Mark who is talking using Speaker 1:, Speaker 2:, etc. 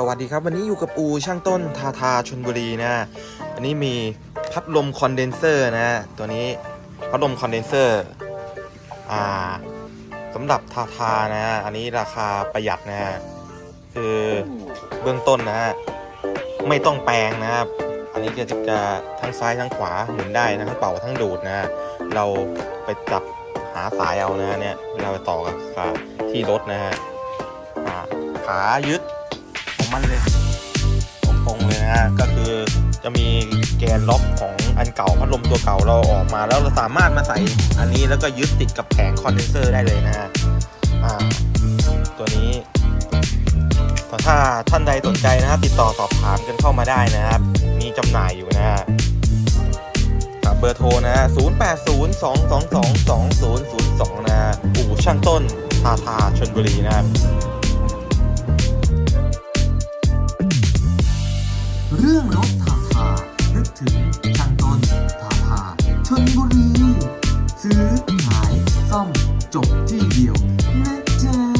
Speaker 1: สวัสดีครับ วันนี้อยู่กับอูช่างต้นทาทาชนบุรีนะอันนี้มีพัดลมคอนเดนเซอร์นะตัวนี้พัดลมคอนเดนเซอร์อ่าสำหรับทาทานะ อันนี้ราคาประหยัดนะคือเบื้องต้นนะไม่ต้องแปลงนะครับ อันนี้ก็จะจะทั้งซ้ายทั้งขวาหมุนได้นะทั้งเป่าทั้งดูดนะ เราไปจับหาสายเอานะเนี่ยเราไปต่อกับที่รถนะฮะขายึด จะมีแกนล็อกของอันเก่าพัดลมตัวเก่าเราออกมา แล้วเราสามารถมาใส่อันนี้แล้วก็ยึดติดกับแผงคอนเดนเซอร์ได้เลยนะฮะอ่าตัวนี้ถ้าท่านใดสนใจนะครับติดต่อสอบถามกันเข้ามาได้นะครับ มีจำหน่ายอยู่นะฮะครับเบอร์โทรนะฮะ0 8 0 2 2 2 2 0 0 2นะฮะอู่ช่างต้นทาทาชนบุรีนะครับ
Speaker 2: เรื่องรถทา ถึงช่างต้นทาทาชนบุรี ซื้อขายซ่อมจบที่เดียวนะจ๊ะ